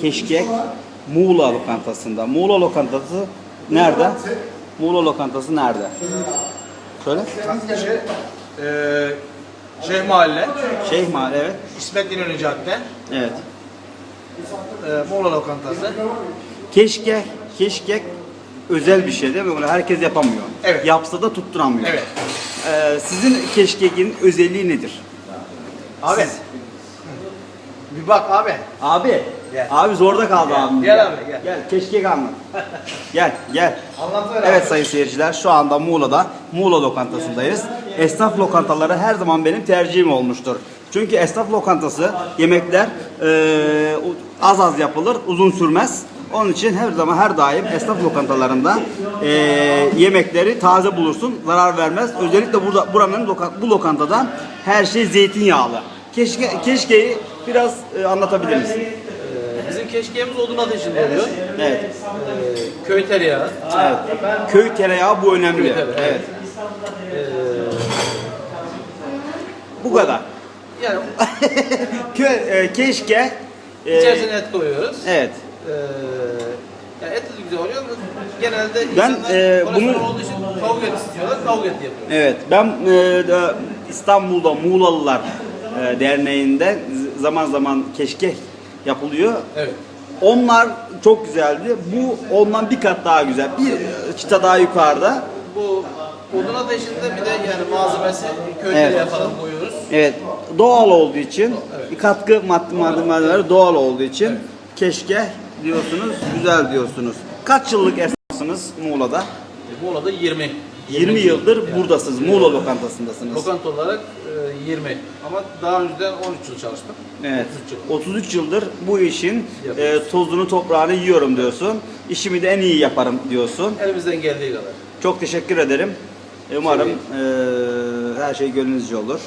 Keşkek Muğla lokantasında. Muğla lokantası nerede? Muğla lokantası nerede? Söyle. Şey, eee Şeyh Mahalle, Şeyh Mahalle evet. İsmet İnönü Cadde, Evet. eee Muğla Lokantası. Keşke, keşkek özel bir şey değil mi? Bunu herkes yapamıyor. Evet. Yapsa da tutturamıyor. Evet. Ee, sizin keşkekin özelliği nedir? Abi. Siz- Bir bak abi. Abi. Gel. Abi zorda kaldı Gel, abim. gel abi, gel. Gel keşkek anlat. gel gel. Anlatıver Evet abi. sayın seyirciler şu anda Muğla'da Muğla lokantasındayız. Esnaf lokantaları her zaman benim tercihim olmuştur. Çünkü esnaf lokantası yemekler eee, az az yapılır, uzun sürmez. Onun için her zaman her daim esnaf lokantalarında eee, yemekleri taze bulursun, zarar vermez. Özellikle burada buranın bu lokantada her şey zeytinyağlı. Keşke keşkeyi biraz e, anlatabilir misin? Ee, Bizim keşkeğimiz odun ateşinde oluyor. Evet. Ee, köy tereyağı. Evet. Köy tereyağı bu önemli. Köy tereyağı, Evet. Ee, Bu kadar. yani Kö, e, keşke e, içerisine et koyuyoruz. Evet. Ee, yani et de güzel oluyor. Genelde Ben, insanlar e, kolesterol bunu- olduğu için tavuk et istiyorlar. Tavuk eti yapıyoruz. Evet. Ben e, de İstanbul'da Muğlalılar e, Derneği'nde z- zaman zaman keşke yapılıyor. Evet. Onlar çok güzeldi. Bu ondan bir kat daha güzel. Bir çıta daha yukarıda. Bu odun ateşinde bir de yani malzemesi köy Evet. falan koyuyoruz. Evet. Doğal olduğu için katkı madde malzemeleri doğal olduğu için keşke diyorsunuz, güzel diyorsunuz. Kaç yıllık esnafsınız Muğla'da? E, Muğla'da 20. 20 yıldır buradasınız. Muğla lokantasındasınız. Lokant olarak e, 20. Ama daha önceden 13 yıl çalıştım. Evet. 33 yıl. 33 yıldır bu işin Yapıyoruz. e, tozunu toprağını yiyorum diyorsun. İşimi de en iyi yaparım diyorsun. Elimizden geldiği kadar. Çok teşekkür ederim. Umarım e, her şey gönlünüzce olur.